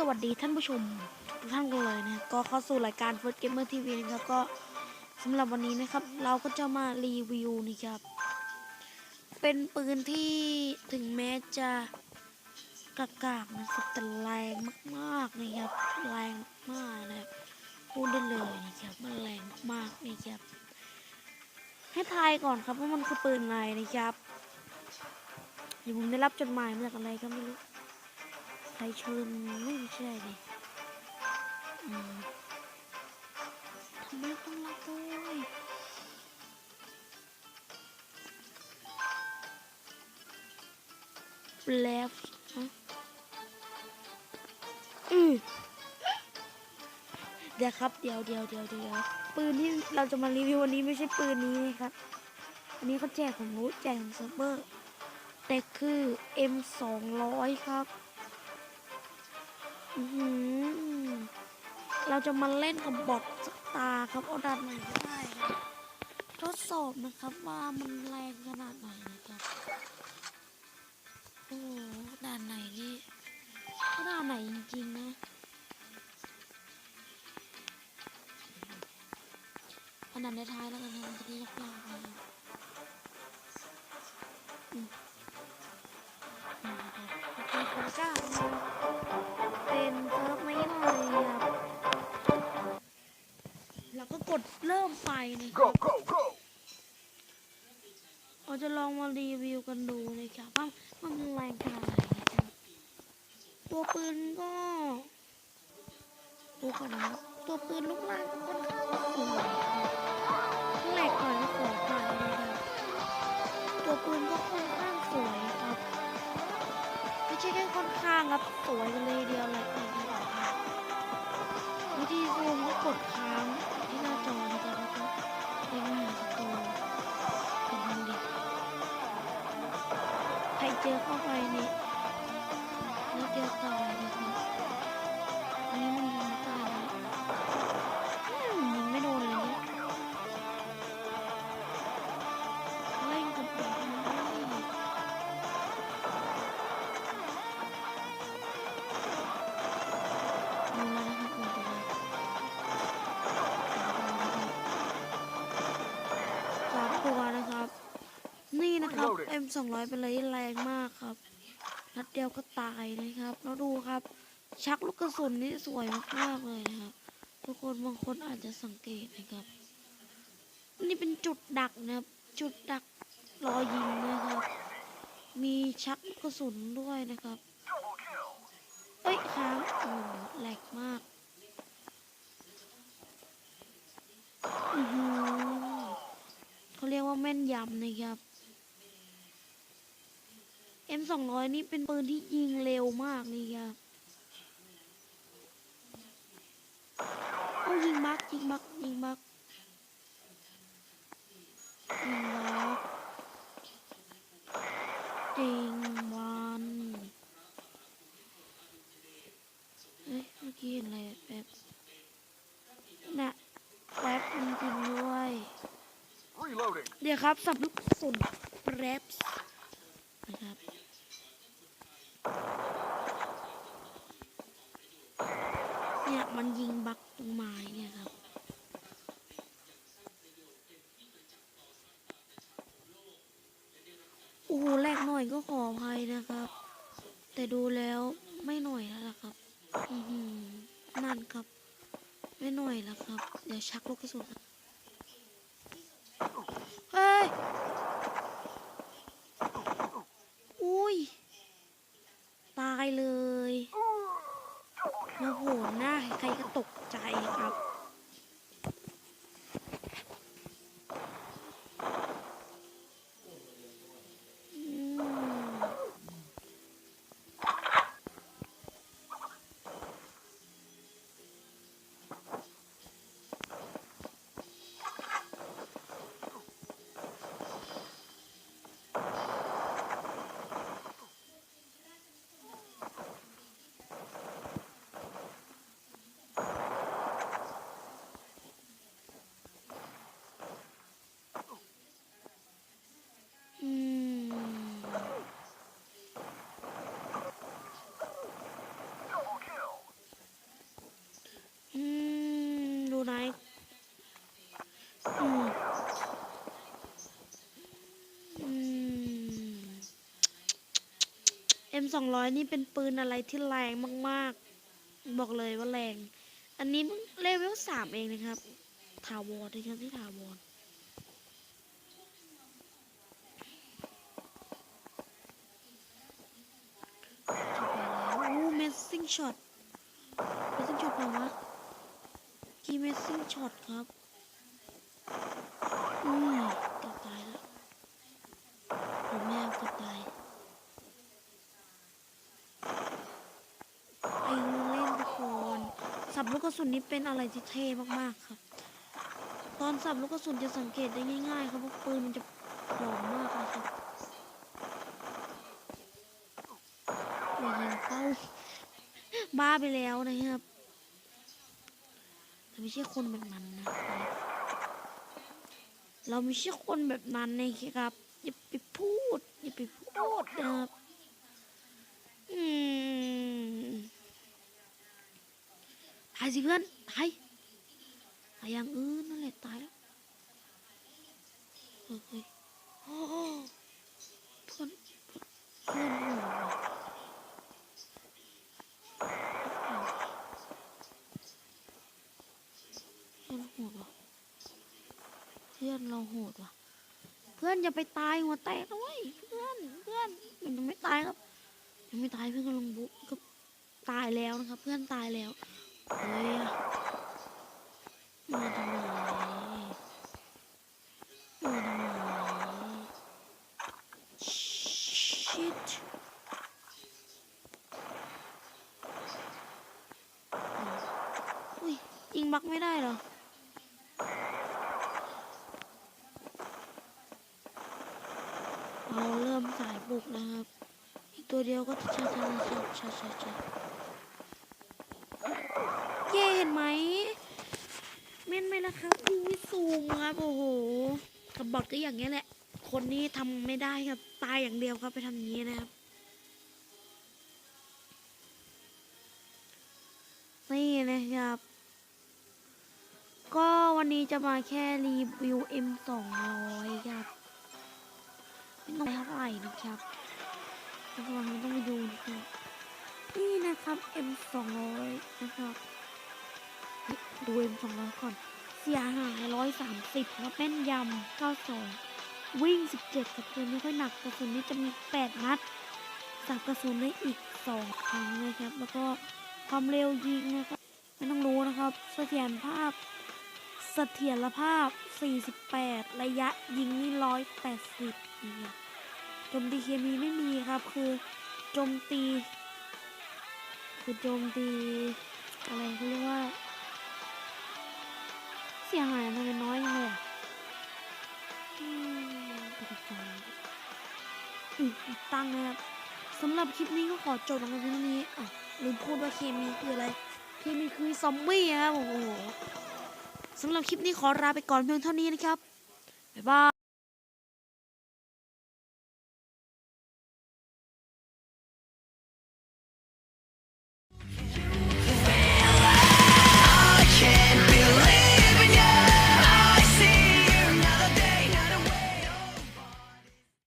สวัสดีท่านผู้ชมทุกท่านกันเลยนะก็เข้าสู่รายการ First Gamer TV นะครับก็สำหรับวันนี้นะครับ เราก็จะมารีวิวนะครับ เป็นปืนที่ถึงแม้จะกากากนะครับแต่แรงมากๆนะครับแรงมากนะครับพูดได้เลยนะครับมันแรงมากนะครับให้ทายก่อนครับว่ามันคือปืนอะไรนะครับเดี๋ยวผมได้รับจดหมายมาจากอะไรก็ไม่รู้ ใครเชิญไม่ใช่ดิอืมทำไมต้องรับด้วยแล้ว อือเดี๋ยวครับ เดี๋ยวเดี๋ยวเดี๋ยวเดี๋ยวปืนที่เราจะมารีวิววันนี้ไม่ใช่ปืนนี้นะครับ อันนี้เขาแจกผมรู้แจกของเซิร์ฟเวอร์แต่คือ M 2 0 0ครับ เราจะมาเล่นกับบอทสตาร์ครับเอาด่านไหนก็ได้ครับทดสอบนะครับว่ามันแรงขนาดไหนนะครับโอ้ด่านไหนนี่ก็ด่านไหนจริงๆนะอันนั้นในท้ายแล้วกันนะจะได้ยากๆ ไปนะครับ Go, go, go! เราจะลองมารีวิวกันดูนะครับว่ามันแรงขนาดไหนนะครับตัวปืนก็ดูก่อนนะครับตัวปืนลูกล่างก็ค่อนข้างสวยครับแหลกหน่อยก็ขอไปนะครับตัวปืนก็ค่อนข้างสวยครับไม่ใช่แค่ค่อนข้างครับสวยกันเลยเดียวเลยนะครับวิธีซูมก็กดค้าง นี่นะครับ M 2 0 0 เป็นอะไรที่แรงมากครับ นัดเดียวก็ตายนะครับ แล้วดูครับ ชักลูกกระสุนนี่สวยมากๆเลยนะครับ ทุกคนบางคนอาจจะสังเกตนะครับ นี่เป็นจุดดักนะครับ จุดดักรอยิงนะครับ มีชักลูกกระสุนด้วยนะครับเอ้ยค้างโอ้โหแหลกมากอือหือเขาเรียกว่าแม่นยำนะครับ M 2 0 0นี่เป็นปืนที่ยิงเร็วมากนี่ครับเอายิงบักยิงบักยิงบักยิงบักยิงวันเอ้ยเมื่อกี้เห็นอะไรแบบน่ะแป๊บจริงๆด้วย Reloading. เดี๋ยวครับสับลูกกระสุนแป๊บนะครับ เนี่ย มันยิงบักตรงไม้เนี่ยครับ โอ้โหแรกหน่อยก็ขออภัยนะครับ แต่ดูแล้วไม่หน่อยแล้วล่ะครับ อือหือนั่นครับ ไม่หน่อยแล้วครับ เดี๋ยวชักลูกกระสุนก่อนเฮ้ยอุ้ย ตายเลยมาโหน หน้าใครก็ตก M200 นี่เป็นปืนอะไรที่แรงมากๆ บอกเลยว่าแรง อันนี้เลเวลสามเองนะครับ ถาวรนะครับที่ถาวรโอ้เมสซิ่งช็อตเมสซิ่งช็อตเหรวะกีเมสซิ่งช็อตครับ อืม สับลูกกระสุนนี้เป็นอะไรที่เท่มากๆครับ ตอนสับลูกกระสุนจะสังเกตได้ง่าย ๆ ครับว่าปืนมันจะหลอมมากนะครับอย่ายิงเข้าบ้าไปแล้วนะครับแต่ไม่ใช่คนแบบนั้นนะ เราไม่ใช่คนแบบนั้นนะครับอย่าไปพูดอย่าไปพูดนะครับ อืม ตายสิเพื่อนตายตายอย่างอื่นนั่นแหละตายแล้วเฮ้ยเฮ้ยโอ้โหเพื่อนเพื่อนโหดว่ะเพื่อนโหดว่ะเพื่อนเราโหดว่ะเพื่อนอย่าไปตายหัวแตกนะเว้ยเพื่อนเพื่อนมันยังไม่ตายครับยังไม่ตายเพื่อนกำลังบุกก็ตายแล้วนะครับ เพื่อนตายแล้ว เฮ้ยอะมาทำไมมาทำไมชิตอุ้ยยิงบักไม่ได้เหรอเราเริ่มสายบุกนะครับ อีกตัวเดียวก็จะช้าช้าช้าช้าชาชา เย่เห็นไหมเม่นไหมล่ะครับดูวิซูมครับโอ้โหกับบอทก็อย่างเงี้ยแหละ คนนี้ทำไม่ได้ครับ ตายอย่างเดียวครับไปทำอย่างนี้นะครับนี่นะครับ ก็วันนี้จะมาแค่รีวิว M 2 0 0 ครับไม่ต้องเท่าไหร่นะครับทุกคนไม่ต้องไปดูนะครับนี่นะครับ M 2 0 0 นะครับ ดูเฮ้ยดู M 2 0 0ก่อน เสียหาย130แล้วแม่นยำ92วิ่ง17กับปืนไม่ค่อยหนักกระสุนนี่จะมี8นัดสับกระสุนได้อีก2ครั้งนะครับ แล้วก็ความเร็วยิงนะครับ ไม่ต้องรู้นะครับ เสถียรภาพ เสถียรภาพ 48 ระยะยิงนี่ 180นี่โจมตีเคมีไม่มีครับ คือโจมตี คือโจมตี อะไรเขาเรียกว่า เสียหายทำไมน้อยจังเลยอะอืมไปกับไฟอืมตั้งนะครับสำหรับคลิปนี้ก็ขอจบลงไปเพียงเท่านี้อะลืมพูดว่าเคมีคืออะไร เคมีคือซอมบี้ครับโอ้โหสำหรับคลิปนี้ขอลาไปก่อนเพียงเท่านี้นะครับบ๊ายบาย